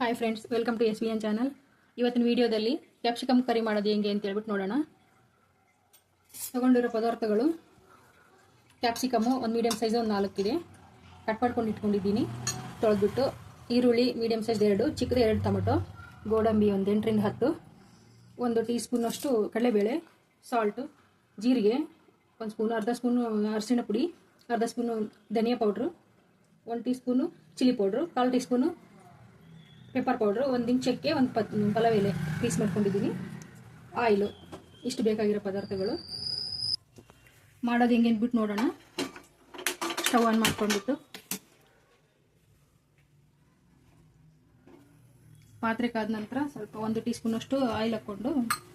Hi friends welcome to S V N channel ಇವತ್ತಿನ ವಿಡಿಯೋದಲ್ಲಿ capsicum curry ಮಾಡೋದು ಹೆಂಗೆ ಅಂತ ಹೇಳ್ಬಿಟ್ಟು ನೋಡೋಣ. ತಗೊಂಡಿರೋ ಪದಾರ್ಥಗಳು ಕ್ಯಾಪ್ಸಿಕಮ್ಮು ಒಂದು ಮೀಡಿಯಮ್ ಸೈಜ್ ಒಂದು ನಾಲ್ಕಿದೆ ಕಟ್ ಮಾಡ್ಕೊಂಡು ಇಟ್ಕೊಂಡಿದ್ದೀನಿ. ತೊಳೆದ್ಬಿಟ್ಟು ಈರುಳ್ಳಿ ಮೀಡಿಯಮ್ ಸೈಜ್ ಎರಡು, ಚಿಕ್ಕದು ಎರಡು ಟೊಮೆಟೊ, ಗೋಡಂಬಿ ಒಂದು ಎಂಟರಿಂದ ಹತ್ತು, ಒಂದು ಟೀ ಸ್ಪೂನಷ್ಟು ಕಡಲೆಬೇಳೆ ಸಾಲ್ಟು ಜೀರಿಗೆ, ಒಂದು ಸ್ಪೂನು, ಅರ್ಧ ಸ್ಪೂನು ಅರಿಶಿಣ ಪುಡಿ, ಅರ್ಧ ಸ್ಪೂನು ಧನಿಯಾ ಪೌಡ್ರು ಒಂದು ಟೀ ಸ್ಪೂನು ಚಿಲ್ಲಿ ಪೌಡ್ರು ಕಾಲು ಟೀ ಸ್ಪೂನು ಪೆಪ್ಪರ್ ಪೌಡ್ರು, ಒಂದು ಇಂಚ್ ಚಕ್ಕೆ ಒಂದು ಪತ್ ಪಲಾವ್ ಪೀಸ್ ಮಾಡ್ಕೊಂಡಿದ್ದೀನಿ ಆಯಿಲು, ಇಷ್ಟು ಬೇಕಾಗಿರೋ ಪದಾರ್ಥಗಳು. ಮಾಡೋದು ಹೆಂಗೆ ಅಂದ್ಬಿಟ್ಟು ನೋಡೋಣ. ಸ್ಟವ್ ಆನ್ ಮಾಡ್ಕೊಂಡ್ಬಿಟ್ಟು. ಪಾತ್ರೆ ಕಾದ ನಂತರ ಸ್ವಲ್ಪ ಒಂದು ಟೀ ಸ್ಪೂನಷ್ಟು ಆಯಿಲ್ ಹಾಕ್ಕೊಂಡು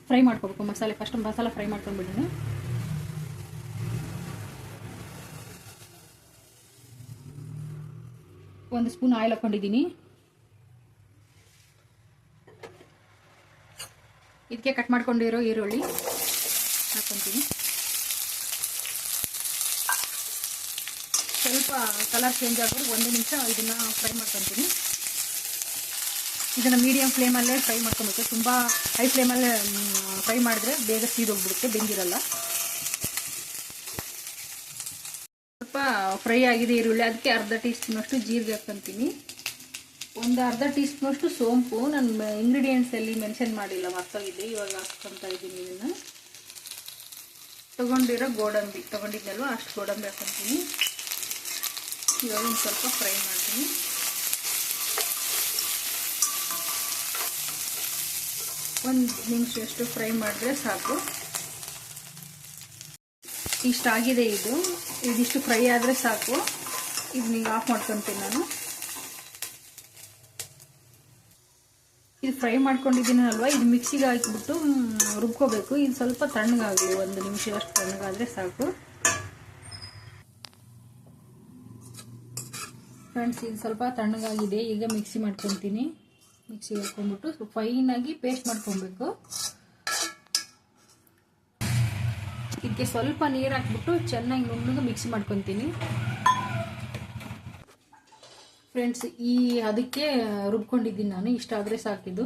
ಫ್ರೈ ಮಾಡ್ಕೋಬೇಕು. ಮಸಾಲೆ, ಫಸ್ಟ್ ಮಸಾಲೆ ಫ್ರೈ ಮಾಡ್ಕೊಂಡ್ಬಿಡೋಣ. ಒಂದು ಸ್ಪೂನ್ ಆಯಿಲ್ ಹಾಕ್ಕೊಂಡಿದ್ದೀನಿ ಇದಕ್ಕೆ ಕಟ್ ಮಾಡ್ಕೊಂಡಿರೋ ಈರುಳ್ಳಿ ಹಾಕ್ಕೊಂತೀನಿ ಸ್ವಲ್ಪ ಕಲರ್ ಚೇಂಜ್ ಆಗೋದು ಒಂದು ನಿಮಿಷ ಇದನ್ನು ಫ್ರೈ ಮಾಡ್ಕೊತೀನಿ. ಇದನ್ನು ಮೀಡಿಯಮ್ ಫ್ಲೇಮಲ್ಲೇ ಫ್ರೈ ಮಾಡ್ಕೊಬೇಕು. ತುಂಬ ಹೈ ಫ್ಲೇಮಲ್ಲೇ ಫ್ರೈ ಮಾಡಿದ್ರೆ ಬೇಗ ಸೀದೋಗ್ಬಿಡುತ್ತೆ, ಬೆಂದಿರಲ್ಲ. ಸ್ವಲ್ಪ ಫ್ರೈ ಆಗಿದೆ ಈರುಳ್ಳಿ. ಅದಕ್ಕೆ ಅರ್ಧ ಟೀ ಸ್ಪೂನಷ್ಟು ಜೀರಿಗೆ ಹಾಕ್ಕೊಂತೀನಿ. ಒಂದು ಅರ್ಧ ಟೀ ಸ್ಪೂನಷ್ಟು ಸೋಂಪು. ನಾನು ಇಂಗ್ರೀಡಿಯೆಂಟ್ಸಲ್ಲಿ ಮೆನ್ಷನ್ ಮಾಡಿಲ್ಲ ಮರ್ತೋಗಿದ್ದೆ ಇವಾಗ ಹಾಕ್ಕೊತಾ ಇದ್ದೀನಿ ಇದನ್ನು. ತೊಗೊಂಡಿರೋ ಗೋಡಂಬಿ, ತೊಗೊಂಡಿದ್ನಲ್ವ? ಅಷ್ಟು ಗೋಡಂಬಿ ಹಾಕ್ಕೊತೀನಿ. ಇವಾಗ ಒಂದು ಸ್ವಲ್ಪ ಫ್ರೈ ಮಾಡ್ತೀನಿ. ಒಂದು ನಿಮಿಷಷ್ಟು ಫ್ರೈ ಮಾಡಿದ್ರೆ ಸಾಕು. ಇಷ್ಟಾಗಿದೆ ಇದು. ಇದಿಷ್ಟು ಫ್ರೈ ಆದರೆ ಸಾಕು. ಇದು ನೀವು ಆಫ್ ಮಾಡ್ಕೊತೀನಿ ನಾನು. ಇದು ಫ್ರೈ ಮಾಡ್ಕೊಂಡಿದ್ದೀನಲ್ವ ಇದು ಮಿಕ್ಸಿಗೆ ಹಾಕಿಬಿಟ್ಟು ರುಬ್ಕೋಬೇಕು. ಇದು ಸ್ವಲ್ಪ ತಣ್ಣಗಾಗಲಿ, ಒಂದು ನಿಮಿಷ ಅಷ್ಟು ತಣ್ಣಗಾದರೆ ಸಾಕು. ಫ್ರೆಂಡ್ಸ್, ಇದು ಸ್ವಲ್ಪ ತಣ್ಣಗಾಗಿದೆ. ಈಗ ಮಿಕ್ಸಿ ಮಾಡ್ಕೊತೀನಿ. ಮಿಕ್ಸಿಗೆ ಹಾಕ್ಕೊಂಡ್ಬಿಟ್ಟು ಫೈನಾಗಿ ಪೇಸ್ಟ್ ಮಾಡ್ಕೊಬೇಕು. ಇದಕ್ಕೆ ಸ್ವಲ್ಪ ನೀರು ಹಾಕ್ಬಿಟ್ಟು ಚೆನ್ನಾಗಿ ನುಣ್ಣಗೆ ಮಿಕ್ಸಿ ಮಾಡ್ಕೊತೀನಿ. ಫ್ರೆಂಡ್ಸ್ ಈ ಅದಕ್ಕೆ ರುಬ್ಕೊಂಡಿದ್ದೀನಿ ನಾನು. ಇಷ್ಟ ಆದರೆ ಸಾಕಿದ್ದು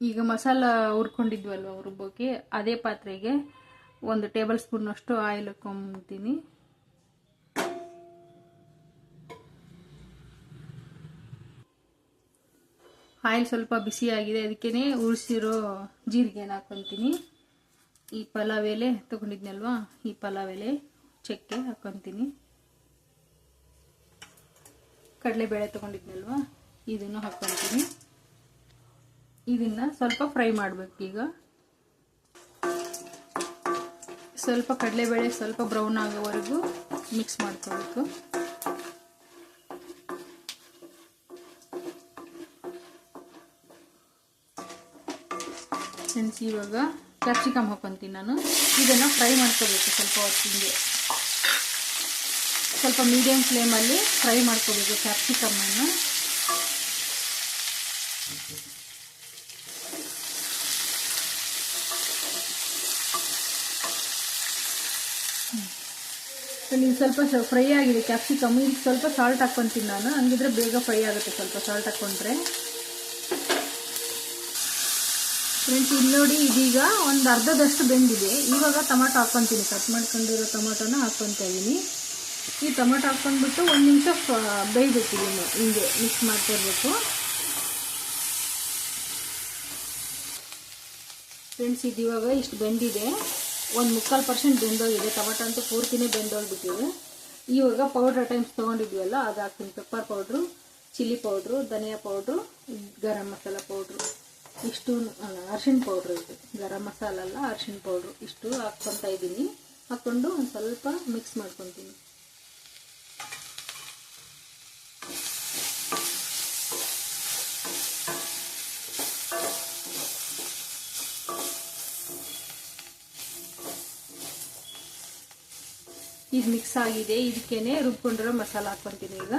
ಈಗ ಮಸಾಲ ಹುರ್ಕೊಂಡಿದ್ವಲ್ವ ರುಬ್ಬೋಕೆ? ಅದೇ ಪಾತ್ರೆಗೆ ಒಂದು ಟೇಬಲ್ ಸ್ಪೂನಷ್ಟು ಆಯಿಲ್ ಹಾಕೊಂತೀನಿ ಆಯಿಲ್ ಸ್ವಲ್ಪ ಬಿಸಿಯಾಗಿದೆ. ಅದಕ್ಕೇ ಉಳಿಸಿರೋ ಜೀರಿಗೆನ ಹಾಕ್ಕೊತೀನಿ. ಈ ಪಲಾವ್ ಎಲೆ ತೊಗೊಂಡಿದ್ನಲ್ವಾ? ಈ ಪಲಾವ್ ಎಲೆ ಚಕ್ಕೆ ಹಾಕೊತೀನಿ. ಕಡಲೆಬೇಳೆ ತಗೊಂಡಿದ್ನಲ್ವಾ? ಇದನ್ನು ಹಾಕ್ಕೊತೀನಿ ಇದನ್ನು ಸ್ವಲ್ಪ ಫ್ರೈ ಮಾಡಬೇಕು ಈಗ. ಸ್ವಲ್ಪ ಕಡಲೆಬೇಳೆ ಸ್ವಲ್ಪ ಬ್ರೌನ್ ಆಗೋವರೆಗೂ ಮಿಕ್ಸ್ ಮಾಡ್ಕೋಬೇಕು ಇವಾಗ ಕ್ಯಾಪ್ಸಿಕಮ್ ಹಾಕೊಂತೀನಿ ನಾನು. ಇದನ್ನು ಫ್ರೈ ಮಾಡ್ಕೋಬೇಕು ಸ್ವಲ್ಪ ಹೊತ್ತಿಗೆ. ಸ್ವಲ್ಪ ಮೀಡಿಯಮ್ ಫ್ಲೇಮಲ್ಲಿ ಫ್ರೈ ಮಾಡ್ಕೋಬೇಕು ಕ್ಯಾಪ್ಸಿಕಮ್ಮನ್ನು ನೀವು ಸ್ವಲ್ಪ ಫ್ರೈ ಆಗಿದೆ ಕ್ಯಾಪ್ಸಿಕಮ್. ಇದು ಸ್ವಲ್ಪ ಸಾಲ್ಟ್ ಹಾಕ್ಕೊತೀನಿ ನಾನು. ಹಂಗಿದ್ರೆ ಬೇಗ ಫ್ರೈ ಆಗುತ್ತೆ ಸ್ವಲ್ಪ ಸಾಲ್ಟ್ ಹಾಕ್ಕೊಂಡ್ರೆ ಫ್ರೆಂಡ್ಸ್ ಇಲ್ಲಿ ನೋಡಿ ಇದೀಗ ಒಂದು ಅರ್ಧದಷ್ಟು ಬೆಂದಿದೆ. ಇವಾಗ ಟೊಮಾಟೊ ಹಾಕ್ಕೊತೀನಿ. ಕಟ್ ಮಾಡ್ಕೊಂಡಿರೋ ಟೊಮಾಟೊನ ಹಾಕ್ಕೊತಾ ಇದ್ದೀನಿ ಈ ಟೊಮಾಟೊ ಹಾಕ್ಕೊಂಡ್ಬಿಟ್ಟು ಒಂದು ನಿಮಿಷ ಬೇಯಬೇಕು ಇದನ್ನು. ಹಿಂಗೆ ಮಿಕ್ಸ್ ಮಾಡ್ತಾ ಇರಬೇಕು ಫ್ರೆಂಡ್ಸ್ ಇದು ಇವಾಗ ಇಷ್ಟು ಬೆಂದಿದೆ. ಒಂದು ಮುಕ್ಕಾಲು ಪರ್ಸೆಂಟ್ ಬೆಂದೋಗಿದೆ. ಟೊಮಾಟೊ ಅಂತೂ ಪೂರ್ತಿನೇ ಬೆಂದೋಗ್ಬಿಟ್ಟಿದೆ. ಇವಾಗ ಪೌಡ್ರ್ ಟೈಮ್ಸ್ ತೊಗೊಂಡಿದ್ವಲ್ಲ ಅದು ಹಾಕ್ತೀನಿ ಪೆಪ್ಪರ್ ಪೌಡ್ರು ಚಿಲ್ಲಿ ಪೌಡ್ರು ಧನಿಯಾ ಪೌಡ್ರು ಗರಂ ಮಸಾಲ ಪೌಡ್ರು ಇಷ್ಟು ಅರ್ಶಿಣ ಪೌಡ್ರ್ ಇದು. ಗರಂ ಮಸಾಲ ಅಲ್ಲ, ಅರ್ಶಿಣ ಪೌಡ್ರು ಇಷ್ಟು ಹಾಕ್ಕೊತಾ ಇದ್ದೀನಿ. ಹಾಕ್ಕೊಂಡು ಒಂದು ಸ್ವಲ್ಪ ಮಿಕ್ಸ್ ಮಾಡ್ಕೊತೀನಿ. ಇದು ಮಿಕ್ಸ್ ಆಗಿದೆ. ಇದಕ್ಕೇನೆ ರುಬ್ಕೊಂಡಿರೋ ಮಸಾಲ ಹಾಕ್ಕೊತೀನಿ ಈಗ.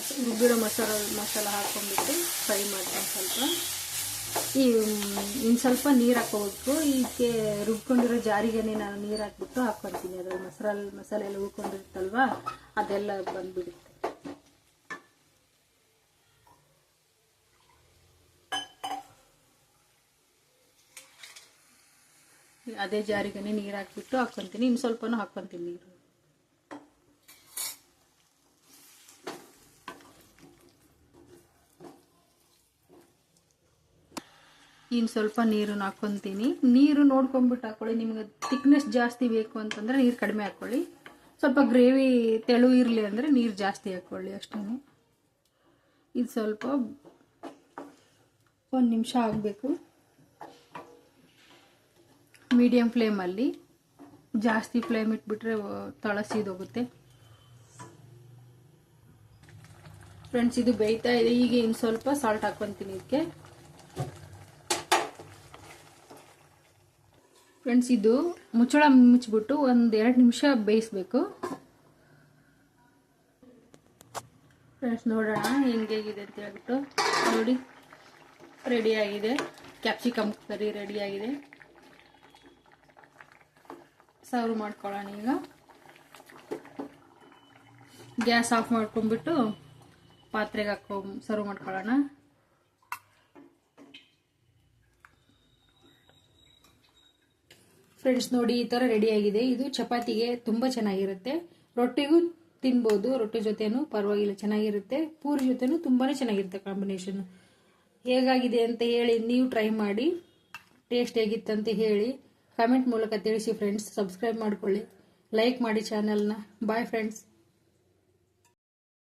ಮಸ ರುಬ್ಬಿರೋ ಮಸಾಲ ಮಸಾಲ ಹಾಕ್ಕೊಂಡ್ಬಿಟ್ಟು ಫ್ರೈ ಮಾಡ್ತೀನಿ ಸ್ವಲ್ಪ. ಈ ಇನ್ನು ಸ್ವಲ್ಪ ನೀರು ಹಾಕೋಬೇಕು ಇದಕ್ಕೆ ರುಬ್ಕೊಂಡಿರೋ ಜಾರಿಗೆನೇ ನಾನು ನೀರು ಹಾಕ್ಬಿಟ್ಟು ಹಾಕ್ಕೊತೀನಿ. ಅದ್ರ ಮಸಾಲೆ ಮಸಾಲೆ ಎಲ್ಲ ಉಳ್ಕೊಂಡಿರುತ್ತಲ್ವಾ? ಅದೆಲ್ಲ ಬಂದ್ಬಿಡುತ್ತೆ. ಅದೇ ಜಾರಿಗೆನೇ ನೀರು ಹಾಕ್ಬಿಟ್ಟು ಹಾಕ್ಕೊತೀನಿ. ಇನ್ನು ಸ್ವಲ್ಪನೂ ಹಾಕ್ಕೊತೀನಿ ನೀರು. ಇನ್ನು ಸ್ವಲ್ಪ ನೀರನ್ನು ಹಾಕ್ಕೊತೀನಿ ನೀರು ನೋಡ್ಕೊಂಬಿಟ್ಟು ಹಾಕ್ಕೊಳ್ಳಿ ನಿಮ್ಗೆ ತಿಕ್ನೆಸ್ ಜಾಸ್ತಿ ಬೇಕು ಅಂತಂದರೆ ನೀರು ಕಡಿಮೆ ಹಾಕ್ಕೊಳ್ಳಿ ಸ್ವಲ್ಪ ಗ್ರೇವಿ ತೆಳು ಇರಲಿ ಅಂದರೆ ನೀರು ಜಾಸ್ತಿ ಹಾಕ್ಕೊಳ್ಳಿ ಅಷ್ಟೇ ಇದು ಸ್ವಲ್ಪ ಒಂದು ನಿಮಿಷ ಆಗಬೇಕು. ಮೀಡಿಯಮ್ ಫ್ಲೇಮಲ್ಲಿ ಜಾಸ್ತಿ ಫ್ಲೇಮ್ ಇಟ್ಬಿಟ್ರೆ ತಳಸಿದೋಗುತ್ತೆ ಫ್ರೆಂಡ್ಸ್ ಇದು ಬೇಯ್ತಾ ಇದೆ. ಈಗ ಇನ್ನು ಸ್ವಲ್ಪ ಸಾಲ್ಟ್ ಹಾಕ್ಕೊಂತೀನಿ ಇದಕ್ಕೆ ಫ್ರೆಂಡ್ಸ್ ಇದು ಮುಚ್ಚಳ ಮುಚ್ಚಿಬಿಟ್ಟು ಒಂದು ಎರಡು ನಿಮಿಷ ಬೇಯಿಸ್ಬೇಕು. ಫ್ರೆಂಡ್ಸ್ ನೋಡೋಣ ಹೆಂಗೇಗಿದೆ ಅಂತ ಹೇಳ್ಬಿಟ್ಟು. ನೋಡಿ ರೆಡಿಯಾಗಿದೆ ಕ್ಯಾಪ್ಸಿಕಮ್ ಕರಿ ರೆಡಿಯಾಗಿದೆ ಸರ್ವ್ ಮಾಡ್ಕೊಳ್ಳೋಣ ಈಗ. ಗ್ಯಾಸ್ ಆಫ್ ಮಾಡ್ಕೊಂಡ್ಬಿಟ್ಟು ಪಾತ್ರೆಗೆ ಹಾಕೊಂಡು ಸರ್ವ್ ಮಾಡ್ಕೊಳ್ಳೋಣ. ಫ್ರೆಂಡ್ಸ್ ನೋಡಿ, ಈ ಥರ ರೆಡಿಯಾಗಿದೆ ಇದು ಚಪಾತಿಗೆ ತುಂಬ ಚೆನ್ನಾಗಿರುತ್ತೆ. ರೊಟ್ಟಿಗೂ ತಿನ್ಬೋದು. ರೊಟ್ಟಿ ಜೊತೆನೂ ಪರವಾಗಿಲ್ಲ, ಚೆನ್ನಾಗಿರುತ್ತೆ. ಪೂರಿ ಜೊತೆನೂ ತುಂಬಾ ಚೆನ್ನಾಗಿರುತ್ತೆ ಕಾಂಬಿನೇಷನ್ ಹೇಗಾಗಿದೆ ಅಂತ ಹೇಳಿ ನೀವು ಟ್ರೈ ಮಾಡಿ. ಟೇಸ್ಟ್ ಹೇಗಿತ್ತಂತ ಹೇಳಿ ಕಮೆಂಟ್ ಮೂಲಕ ತಿಳಿಸಿ ಫ್ರೆಂಡ್ಸ್ ಸಬ್ಸ್ಕ್ರೈಬ್ ಮಾಡ್ಕೊಳ್ಳಿ. ಲೈಕ್ ಮಾಡಿ ಚಾನಲ್ನ ಬಾಯ್ ಫ್ರೆಂಡ್ಸ್